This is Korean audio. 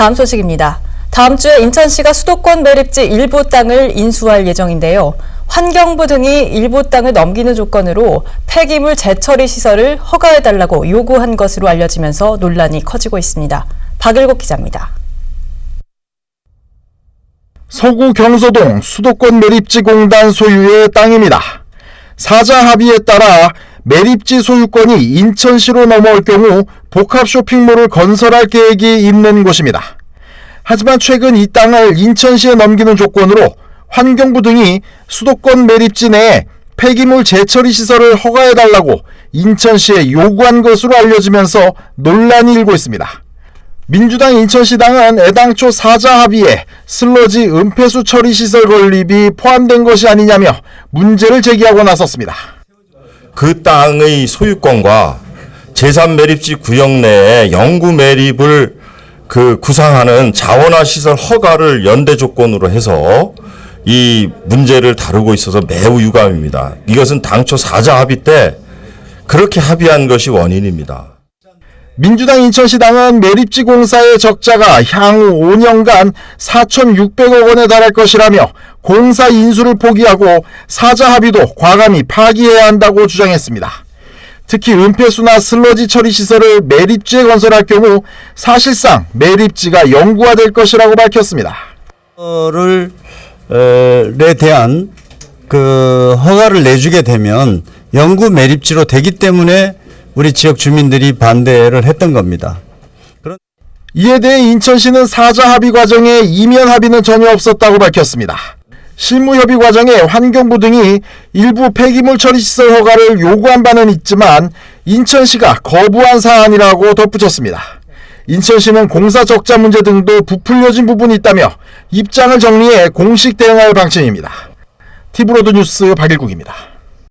다음 소식입니다. 다음 주에 인천시가 수도권 매립지 일부 땅을 인수할 예정인데요. 환경부 등이 일부 땅을 넘기는 조건으로 폐기물 재처리 시설을 허가해달라고 요구한 것으로 알려지면서 논란이 커지고 있습니다. 박일국 기자입니다. 서구 경서동 수도권 매립지 공단 소유의 땅입니다. 사자 합의에 따라 매립지 소유권이 인천시로 넘어올 경우 복합 쇼핑몰을 건설할 계획이 있는 곳입니다. 하지만 최근 이 땅을 인천시에 넘기는 조건으로 환경부 등이 수도권 매립지 내에 폐기물 재처리 시설을 허가해달라고 인천시에 요구한 것으로 알려지면서 논란이 일고 있습니다. 민주당 인천시당은 애당초 사자 합의에 슬러지 은폐수 처리 시설 건립이 포함된 것이 아니냐며 문제를 제기하고 나섰습니다. 그 땅의 소유권과 제3 매립지 구역 내에 영구 매립을 그 구상하는 자원화 시설 허가를 연대 조건으로 해서 이 문제를 다루고 있어서 매우 유감입니다. 이것은 당초 사자 합의 때 그렇게 합의한 것이 원인입니다. 민주당 인천시당은 매립지 공사의 적자가 향후 5년간 4,600억 원에 달할 것이라며 공사 인수를 포기하고 사자 합의도 과감히 파기해야 한다고 주장했습니다. 특히 은폐수나 슬러지 처리 시설을 매립지에 건설할 경우 사실상 매립지가 영구화될 것이라고 밝혔습니다. 를 에 대한 그 허가를 내주게 되면 영구 매립지로 되기 때문에 우리 지역 주민들이 반대를 했던 겁니다. 이에 대해 인천시는 사자 합의 과정에 이면 합의는 전혀 없었다고 밝혔습니다. 실무 협의 과정에 환경부 등이 일부 폐기물 처리 시설 허가를 요구한 바는 있지만 인천시가 거부한 사안이라고 덧붙였습니다. 인천시는 공사 적자 문제 등도 부풀려진 부분이 있다며 입장을 정리해 공식 대응할 방침입니다. 티브로드 뉴스 박일국입니다.